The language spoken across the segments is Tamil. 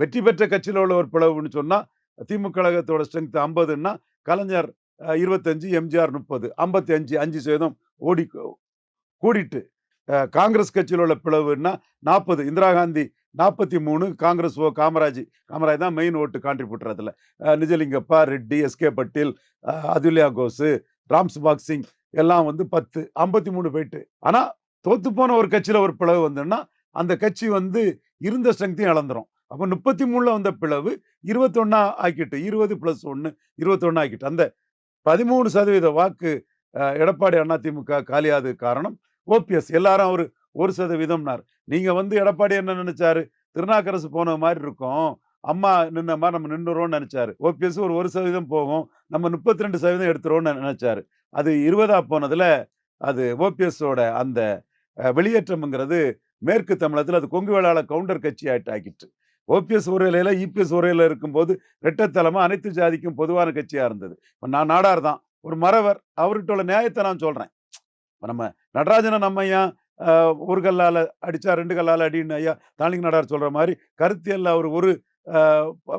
வெற்றி பெற்ற கட்சியில் உள்ள ஒரு பிளவுன்னு சொன்னால் திமுக கழகத்தோட ஸ்ட்ரென்த் ஐம்பதுன்னா கலைஞர் இருபத்தஞ்சு எம்ஜிஆர் முப்பது ஐம்பத்தி அஞ்சு அஞ்சு சதவீதம் ஓடி கூடிட்டு காங்கிரஸ் கட்சியில் உள்ள பிளவுன்னா நாற்பது இந்திரா காந்தி நாற்பத்தி மூணு காங்கிரஸ் ஓ காமராஜ் காமராஜ் தான் மெயின் ஓட்டு கான்ட்ரிபியூட்டர் அதில். நிஜலிங்கப்பா ரெட்டி எஸ்கே பட்டேல் அதுல்யா கோஸு ராம்ஸ் பாக்ஸிங் எல்லாம் வந்து பத்து ஐம்பத்தி மூணு போயிட்டு. ஆனால் தோத்து போன ஒரு கட்சியில் ஒரு பிளவு வந்துன்னா அந்த கட்சி வந்து இருந்த ஸ்ட்ரென்த்தையும் இழந்துரும். அப்போ முப்பத்தி மூணில் வந்த பிளவு இருபத்தொன்னா ஆக்கிட்டு இருபது ப்ளஸ் ஒன்று இருபத்தொன்னு ஆக்கிட்டு. அந்த பதிமூணு சதவீத வாக்கு எடப்பாடி அதிமுக காலியாது காரணம் ஓபிஎஸ். எல்லாரும் அவர் ஒரு சதவீதம்னார். நீங்கள் வந்து எடப்பாடி என்ன நினைச்சாரு? திருநாக்கரசு போன மாதிரி இருக்கும். அம்மா நின்ன மாதிரி நம்ம நின்றுறோம்னு நினைச்சாரு. ஓபிஎஸ் ஒரு ஒரு சதவீதம் போகும். நம்ம முப்பத்தி ரெண்டு சதவீதம் எடுத்துருவோம்னு நினைச்சாரு. அது இருபதா போனதுல அது ஓபிஎஸோட அந்த வெளியேற்றம்ங்கிறது மேற்கு தமிழகத்தில் அது கொங்கு வேளாள கவுண்டர் கட்சி ஆகிட்டு ஆக்கிட்டு ஓபிஎஸ் ஒரு இபிஎஸ் ஒரு இருக்கும்போது ரெட்டத்தலைமை அனைத்து ஜாதிக்கும் பொதுவான கட்சியா இருந்தது. இப்ப நான் நாடார் தான். ஒரு மறவர் அவர்கிட்ட உள்ள நியாயத்தை நான் சொல்றேன். இப்ப நம்ம நடராஜனை நம்ம ஏன் ஒரு கல்லால அடிச்சா ரெண்டு கல்லால அடின்னு ஐயா தாளிங்க நாடார் சொல்ற மாதிரி கருத்தியல்ல அவர் ஒரு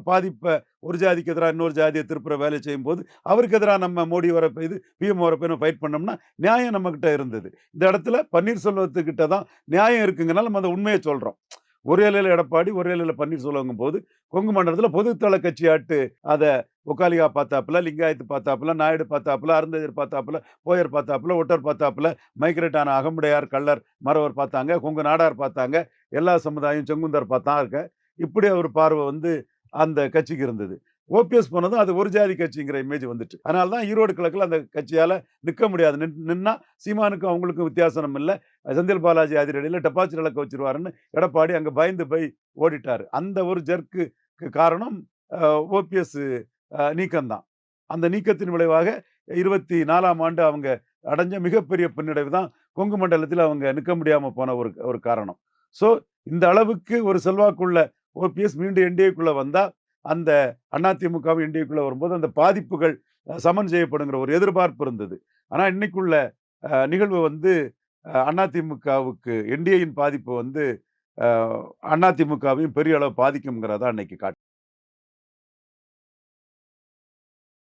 பாதிப்பை ஒரு ஜாதிக்கு எதிராக இன்னொரு ஜாதியை திருப்புற வேலை செய்யும் போது அவருக்கு எதிராக நம்ம மோடி வரப்ப இது பிஎம் வரப்ப ஃபைட் பண்ணோம்னா நியாயம் நம்மக்கிட்ட இருந்தது. இந்த இடத்துல பன்னீர்செல்வத்துக்கிட்ட தான் நியாயம் இருக்குங்கனால நம்ம அந்த உண்மையை சொல்கிறோம் ஒரே இலையில் எடப்பாடி ஒரே இலையில் பன்னீர்செல்வங்கும் போது கொங்கு மண்டலத்தில் பொதுத்தள கட்சியாட்டு அதை ஒக்காலிகா பார்த்தாப்புல லிங்காயத்து பார்த்தாப்புல நாயுடு பார்த்தாப்புல அருந்ததிர் பார்த்தாப்புல போயர் பார்த்தாப்புல ஒட்டர் பார்த்தாப்புல மைக்ரேட்டான அகமுடையார் கள்ளர் மறவர் பார்த்தாங்க கொங்கு நாடார் பார்த்தாங்க எல்லா சமுதாயம் செங்குந்தர் பார்த்தா இருக்க. இப்படி ஒரு பார்வை வந்து அந்த கட்சிக்கு இருந்தது. ஓபிஎஸ் போனதும் அது ஒரு ஜாதி கட்சிங்கிற இமேஜ் வந்துட்டு. அதனால தான் ஈரோடு கிழக்கில் அந்த கட்சியால் நிற்க முடியாது. நின் நின்னா சீமானுக்கும் அவங்களுக்கும் வித்தியாசம் இல்லை. செந்தில் பாலாஜி அதிரடியில் டெபாசிட் இழக்க வச்சிருவாருன்னு எடப்பாடி அங்கே பயந்து போய் ஓடிட்டார். அந்த ஒரு ஜர்க்கு காரணம் ஓபிஎஸ் நீக்கம்தான். அந்த நீக்கத்தின் விளைவாக இருபத்தி நாலாம் ஆண்டு அவங்க அடைஞ்ச மிகப்பெரிய பின்னடைவு தான் கொங்கு மண்டலத்தில் அவங்க நிற்க முடியாமல் போன ஒரு ஒரு காரணம். ஸோ இந்த அளவுக்கு ஒரு செல்வாக்குள்ள ஓபிஎஸ் மீண்டும் என்டிஏக்குள்ளே வந்தால் அந்த அதிமுகவும் என்டிஏக்குள்ள வரும்போது அந்த பாதிப்புகள் சமன் செய்யப்படுங்கிற ஒரு எதிர்பார்ப்பு இருந்தது. ஆனால் இன்னைக்குள்ள நிகழ்வு வந்து அதிமுகவுக்கு என்டிஏயின் பாதிப்பு வந்து அதிமுகவையும் பெரிய அளவு பாதிக்குங்கிறதா அன்னைக்கு காட்டு